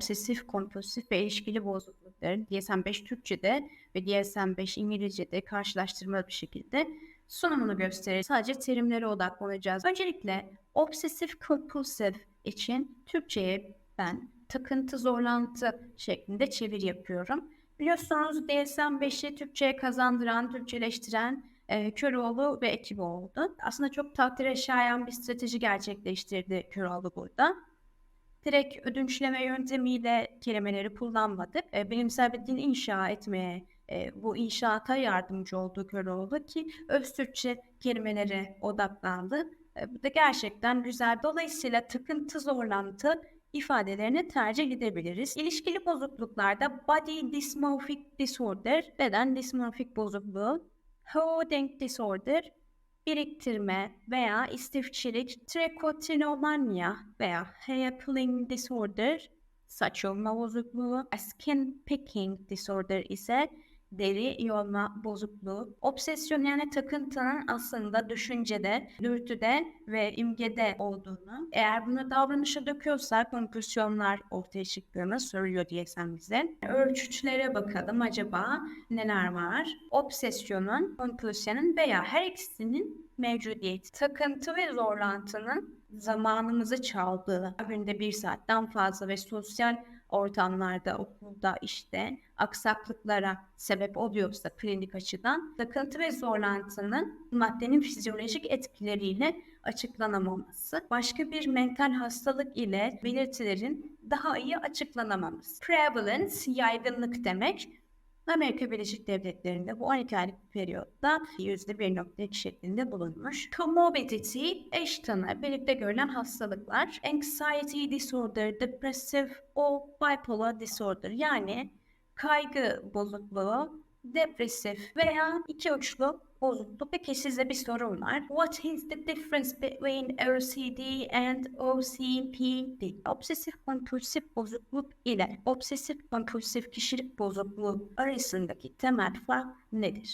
obsesif kompulsif ve ilişkili bozuklukları DSM-5 Türkçe'de ve DSM-5 İngilizce'de karşılaştırmalı bir şekilde sunumunu gösterir. Sadece terimlere odaklanacağız. Öncelikle obsesif kompulsif için Türkçe'ye ben takıntı zorlantı şeklinde çeviri yapıyorum. Biliyorsunuz DSM-5'i Türkçe'ye kazandıran, Türkçeleştiren e, Köroğlu ve ekibi oldu. Aslında çok takdire şayan bir strateji gerçekleştirdi Köroğlu burada. Direkt ödünçleme yöntemiyle kelimeleri kullanmadık. E, bilimsel bir dil inşa etmeye, e, bu inşaata yardımcı oldu Köroğlu ki öz Türkçe kelimelere odaklandı. E, bu da gerçekten güzel. Dolayısıyla takıntı zorlantı ifadelerini tercih edebiliriz. İlişkili bozukluklarda body dysmorphic disorder, beden dismorfik bozukluğu, hoarding disorder, biriktirme veya istifçilik, trichotillomania veya hair pulling disorder, saç yolma bozukluğu, skin picking disorder ise deri yolma bozukluğu. Obsesyon yani takıntının aslında düşüncede, dürtüde ve imgede olduğunu, eğer bunu davranışa döküyorsak kompulsiyonlar ortaya çıktığını söylüyor DSM bize. Ölçütlere bakalım acaba neler var? Obsesyonun, kompulsiyonun veya her ikisinin mevcudiyeti. Takıntı ve zorlantının zamanımızı çaldığı, günde bir saatten fazla ve sosyal ortamlarda, okulda, işte aksaklıklara sebep oluyorsa klinik açıdan takıntı ve zorlantının maddenin fizyolojik etkileriyle açıklanamaması, başka bir mental hastalık ile belirtilerin daha iyi açıklanamaması. Prevalence, yaygınlık demek. Amerika Birleşik Devletleri'nde bu 12 aylık periyotta %1.2 şeklinde bulunmuş. Comorbidity, eş tanı, birlikte görülen hastalıklar. Anxiety disorder, depressive o bipolar disorder yani kaygı bozukluğu, depresif veya iki uçlu bozukluk. Peki size bir sorum var. What is the difference between OCD and OCPD? Obsesif kompulsif bozukluk ile obsesif kompulsif kişilik bozukluğu arasındaki temel fark nedir?